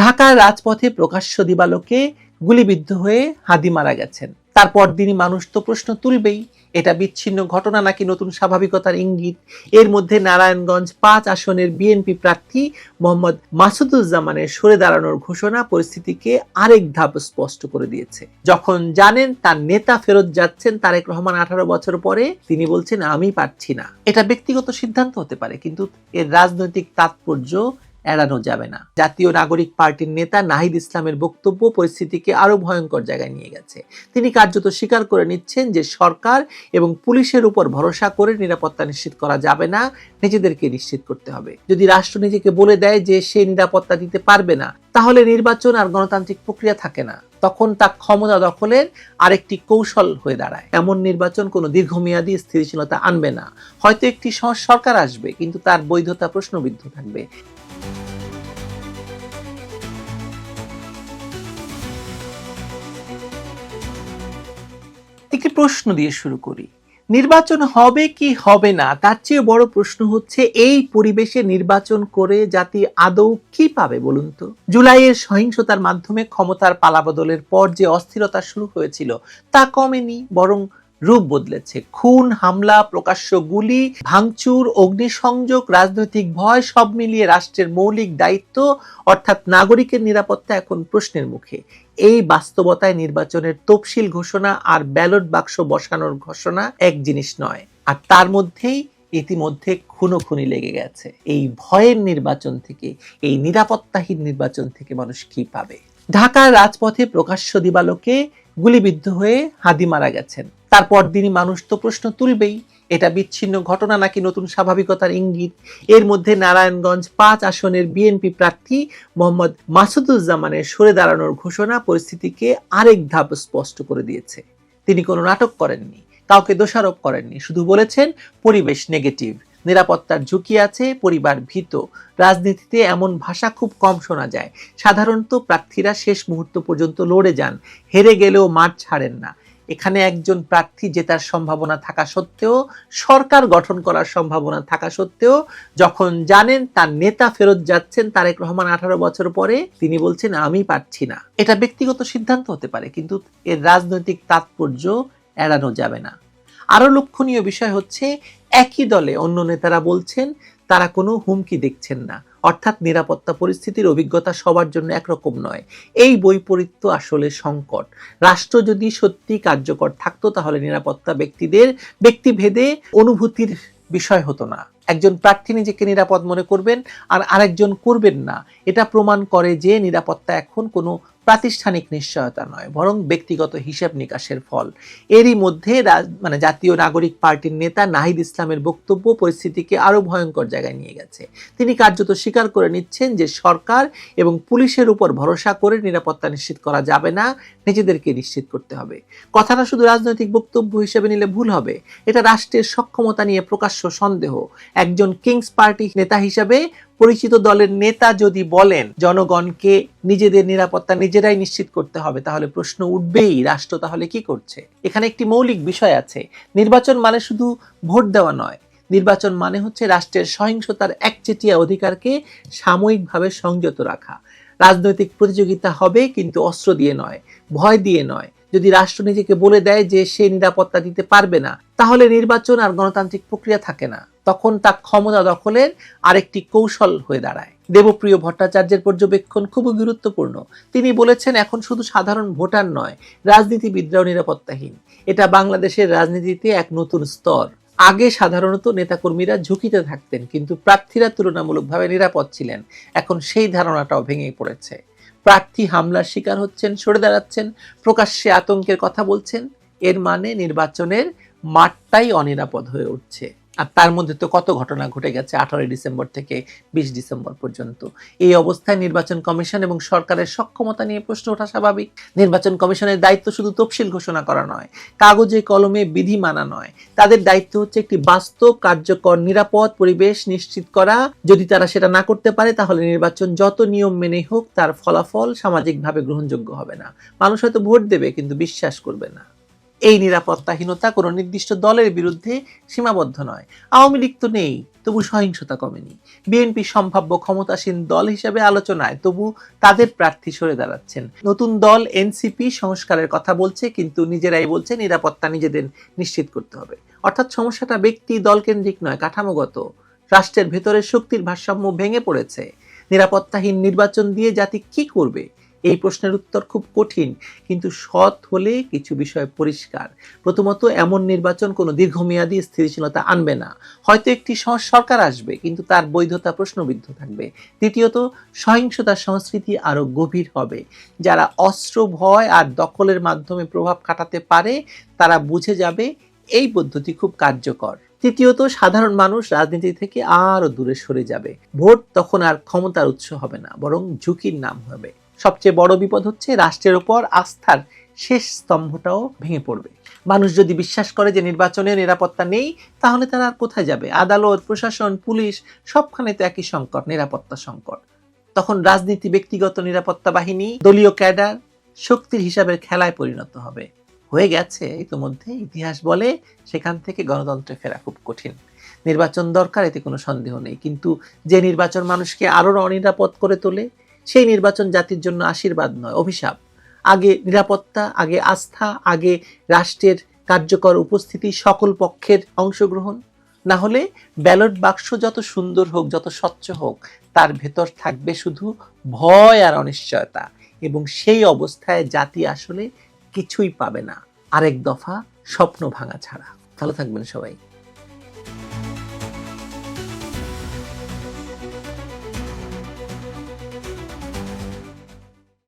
ঢাকার রাজপথে প্রকাশ্য দিবালোকে গুলিবিদ্ধ হয়ে হাদি মারা গেছেন। তারপর দিনই মানুষ তো প্রশ্ন তুলবেই, এটা বিচ্ছিন্ন ঘটনা নাকি নতুন স্বাভাবিকতার ইঙ্গিত? এর মধ্যে নারায়ণগঞ্জ পাঁচ আসনের বিএনপি প্রার্থী মোহাম্মদ মাসুদুজ্জামানের সরে দাঁড়ানোর ঘোষণা পরিস্থিতিকে আরেক ধাপ স্পষ্ট করে দিয়েছে। যখন জানেন তার নেতা ফেরত যাচ্ছেন তারেক রহমান আঠারো বছর পরে, তিনি বলছেন, আমি পারছি না। এটা ব্যক্তিগত সিদ্ধান্ত হতে পারে, কিন্তু এর রাজনৈতিক তাৎপর্য এড়ানো যাবে না। জাতীয় নাগরিক পার্টির নেতা নাহিদ ইসলামের বক্তব্য পরিস্থিতিকে আরও ভয়ঙ্কর জায়গায় নিয়ে গেছে। তিনি কার্যত স্বীকার করে নিচ্ছেন যে সরকার এবং পুলিশের উপর ভরসা করে নিরাপত্তা নিশ্চিত করা যাবে না, নিজেদেরকে নিশ্চিত করতে হবে। যদি রাষ্ট্র নিজেকে বলে দেয় যে সে নিরাপত্তা দিতে পারবে না, তাহলে নির্বাচন আর গণতান্ত্রিক প্রক্রিয়া থাকে না। তখন তা ক্ষমতা দখলের আরেকটি কৌশল হয়ে দাঁড়ায়। এমন নির্বাচন কোনো দীর্ঘমেয়াদী স্থিতিশীলতা আনবে না। হয়তো একটি সরকার আসবে, কিন্তু তার বৈধতা প্রশ্নবিদ্ধ থাকবে। একটি প্রশ্ন দিয়ে শুরু করি। নির্বাচন হবে কি হবে না? তার চেয়ে বড় প্রশ্ন হচ্ছে, এই পরিবেশে নির্বাচন করে জাতি আদৌ কি পাবে বলুন তো? জুলাইয়ের সহিংসতার মাধ্যমে ক্ষমতার পালাবদলের পর যে অস্থিরতা শুরু হয়েছিল, তা কমেনি, বরং রূপ বদলেছে। খুন, হামলা, প্রকাশ্য গুলি, ভাঙচুর, অগ্নিসংযোগ, রাজনৈতিক ভয়, সব মিলিয়ে রাষ্ট্রের মৌলিক দায়িত্ব, অর্থাৎ নাগরিকের নিরাপত্তা এখন প্রশ্নের মুখে। এই বাস্তবতায় নির্বাচনের তফসিল ঘোষণা আর ব্যালট বাক্স বসানোর ঘোষণা এক জিনিস নয়। আর তার মধ্যেই ইতিমধ্যে খুনোখুনি লেগে গেছে। এই ভয়ের নির্বাচন থেকে, এই নিরাপত্তাহীন নির্বাচন থেকে মানুষ কি পাবে? ঢাকার রাজপথে প্রকাশ্য দিবালোকে গুলিবিদ্ধ হয়ে হাদি মারা গেছেন। তারপর দিনই মানুষ তো প্রশ্ন তুলবেই, এটা বিচ্ছিন্ন ঘটনা নাকি নতুন স্বাভাবিকতার ইঙ্গিত? এর মধ্যে নারায়ণগঞ্জ পাঁচ আসনের বিএনপি প্রার্থী মোহাম্মদ মাসুদুজ্জামানের সরে দাঁড়ানোর ঘোষণা পরিস্থিতিকে আরেক ধাপ স্পষ্ট করে দিয়েছে। তিনি কোনো নাটক করেননি, কাউকে দোষারোপ করেননি, শুধু বলেছেন পরিবেশ নেগেটিভ। নিরাপত্তার ঝুঁকি আছে, পরিবার ভীত। রাজনীতিতে এমন ভাষা খুব কম শোনা যায়। সাধারণত প্রার্থীরা শেষ মুহূর্ত পর্যন্ত লড়ে যান, হেরে গেলেও মাঠ ছাড়েন না। এখানে একজন প্রার্থী জেতার সম্ভাবনা থাকা সত্ত্বেও, সরকার গঠন করার সম্ভাবনা থাকা সত্ত্বেও, যখন জানেন তার নেতা ফেরত যাচ্ছেন তারেক রহমান আঠারো বছর পরে, তিনি বলছেন, আমি পারছি না। এটা ব্যক্তিগত সিদ্ধান্ত হতে পারে, কিন্তু এর রাজনৈতিক তাৎপর্য এড়ানো যাবে না। আরও লক্ষণীয় বিষয় হচ্ছে, একই দলে অন্য নেতারা বলছেন, তারা কোনো হুমকি দেখছেন না। অর্থাৎ নিরাপত্তা পরিস্থিতির অভিজ্ঞতা সবার জন্য একরকম নয়। এই বৈপরীত্য আসলে সংকট। রাষ্ট্র যদি সত্যি কার্যকর থাকতো, তাহলে নিরাপত্তা ব্যক্তিদের, ব্যক্তিভেদে অনুভূতির বিষয় হতো না। একজন প্রার্থী নিজেকে নিরাপদ মনে করবেন, আর আরেকজন করবেন না। এটা প্রমাণ করে যে নিরাপত্তা এখন কোনো প্রাতিষ্ঠানিক নিশ্চয়তা নয়, বরং ব্যক্তিগত হিসাব নিকাশের ফল। এরই মধ্যে মানে জাতীয় নাগরিক পার্টির নেতা নাহিদ ইসলামের বক্তব্য পরিস্থিতিকে আরও ভয়ঙ্কর জায়গায় নিয়ে গেছে। তিনি কার্যত স্বীকার করে নিচ্ছেন যে সরকার এবং পুলিশের উপর ভরসা করে নিরাপত্তা নিশ্চিত করা যাবে না, নিজেদেরকে নিশ্চিত করতে হবে। কথাটা শুধু রাজনৈতিক বক্তব্য হিসেবে নিলে ভুল হবে। এটা রাষ্ট্রের সক্ষমতা নিয়ে প্রকাশ্য সন্দেহ। একজন কিংস পার্টি নেতা হিসেবে পরিচিত দলের নেতা যদি বলেন, জনগণকে নিজেদের নিরাপত্তা নিজেরাই নিশ্চিত করতে হবে, তাহলে প্রশ্ন উঠবেই, রাষ্ট্র তাহলে কি করছে? এখানে একটি মৌলিক বিষয় আছে, নির্বাচন মানে শুধু ভোট দেওয়া নয়, নির্বাচন মানে হচ্ছে রাষ্ট্রের সহিংসতার একচেটিয়া অধিকারকে সাময়িকভাবে সংযত রাখা। রাজনৈতিক প্রতিযোগিতা হবে কিন্তু অস্ত্র দিয়ে নয়, ভয় দিয়ে নয় যদি রাষ্ট্র নিজেকে বলে দেয় যে সে নিরাপত্তা দিতে পারবে না, তাহলে নির্বাচন আর গণতান্ত্রিক প্রক্রিয়া থাকে না। তখন তা ক্ষমতা দখলের আরেকটি কৌশল হয়ে দাঁড়ায়। দেবপ্রিয় ভট্টাচার্যের পর্যবেক্ষণ খুবই গুরুত্বপূর্ণ। তিনি বলেছেন, এখন শুধু সাধারণ ভোটার নয়, রাজনীতিবিদরাও নিরাপত্তাহীন। এটা বাংলাদেশের রাজনীতিতে এক নতুন স্তর। আগে সাধারণত নেতাকর্মীরা ঝুঁকিতে থাকতেন, কিন্তু প্রার্থীরা তুলনামূলকভাবে নিরাপদ ছিলেন। এখন সেই ধারণাটাও ভেঙে পড়েছে। প্রার্থী হামলার শিকার হচ্ছেন, সরে দাঁড়াচ্ছেন, প্রকাশ্যে আতঙ্কের কথা বলছেন। এর মানে নির্বাচনের মাঠটাই অনিরাপদ হয়ে উঠছে। আর তার মধ্যে তো কত ঘটনা ঘটে গেছে আঠারোই ডিসেম্বর থেকে বিশ ডিসেম্বর পর্যন্ত। এই অবস্থায় নির্বাচন কমিশন এবং সরকারের সক্ষমতা নিয়ে প্রশ্ন ওঠা স্বাভাবিক। নির্বাচন কমিশনের দায়িত্ব শুধু তফসিল ঘোষণা করা নয়, কাগজে কলমে বিধি মানা নয়। তাদের দায়িত্ব হচ্ছে একটি বাস্তব, কার্যকর, নিরাপদ পরিবেশ নিশ্চিত করা। যদি তারা সেটা না করতে পারে, তাহলে নির্বাচন যত নিয়ম মেনে হোক, তার ফলাফল সামাজিকভাবে গ্রহণযোগ্য হবে না। মানুষ হয়তো ভোট দেবে, কিন্তু বিশ্বাস করবে না। এই নিরাপত্তাহীনতা কোনো নির্দিষ্ট দলের বিরুদ্ধে সীমাবদ্ধ নয়। আওয়ামী লীগ তো নেই, তবু সহিংসতা কমেনি। বিএনপি সম্ভাব্য ক্ষমতাসীন দল হিসেবে আলোচনায় তবু তাদের প্রার্থী সরে দাঁড়াচ্ছেন। নতুন দল এনসিপি সংস্কারের কথা বলছে, কিন্তু নিজেরাই বলছে নিরাপত্তা নিজেদের নিশ্চিত করতে হবে। অর্থাৎ সমস্যাটা ব্যক্তি, দলকেন্দ্রিক নয়, কাঠামোগত। রাষ্ট্রের ভেতরে শক্তির ভারসাম্য ভেঙে পড়েছে। নিরাপত্তাহীন নির্বাচন দিয়ে জাতি কি করবে? এই প্রশ্নের উত্তর খুব কঠিন, কিন্তু সৎ হলে কিছু বিষয় পরিষ্কার। প্রথমত, এমন নির্বাচন কোনো দীর্ঘমেয়াদী স্থিতিশীলতা আনবে না। হয়তো একটি সরকার আসবে, কিন্তু তার বৈধতা প্রশ্নবিদ্ধ থাকবে। দ্বিতীয়ত সহিংসতার সংস্কৃতি আরও গভীর হবে। যারা অস্ত্র ভয় আর দখলের মাধ্যমে প্রভাব খাটাতে পারে, তারা বুঝে যাবে এই পদ্ধতি খুব কার্যকর। তৃতীয়ত, সাধারণ মানুষ রাজনীতি থেকে আরও দূরে সরে যাবে। ভোট তখন আর ক্ষমতার উৎস হবে না, বরং ঝুঁকির নাম হবে। সবচেয়ে বড় বিপদ হচ্ছে রাষ্ট্রের ওপর আস্থার শেষ স্তম্ভটাও ভেঙে পড়বে। মানুষ যদি বিশ্বাস করে যে নির্বাচনে নিরাপত্তা নেই, তাহলে তারা আর কোথায় যাবে? আদালত, প্রশাসন, পুলিশ, সবখানে তো একই সংকট, নিরাপত্তা সংকট। তখন রাজনীতি ব্যক্তিগত নিরাপত্তা বাহিনী, দলীয় ক্যাডার শক্তির হিসাবের খেলায় পরিণত হবে। হয়ে গেছে ইতিমধ্যে, ইতিহাস বলে সেখান থেকে গণতন্ত্রে ফেরা খুব কঠিন। নির্বাচন দরকার, এতে কোনো সন্দেহ নেই। কিন্তু যে নির্বাচন মানুষকে আরও অনিরাপদ করে তোলে সেই নির্বাচন জাতির জন্য আশীর্বাদ নয়, অভিশাপ। আগে নিরাপত্তা, আগে আস্থা, আগে রাষ্ট্রের কার্যকর উপস্থিতি, সকল পক্ষের অংশগ্রহণ। না হলে ব্যালট বাক্স যত সুন্দর হোক, যত স্বচ্ছ হোক, তার ভেতর থাকবে শুধু ভয় আর অনিশ্চয়তা। এবং সেই অবস্থায় জাতি আসলে কিছুই পাবে না। আরেক দফা স্বপ্ন ভাঙা ছাড়া। ভালো থাকবেন সবাই।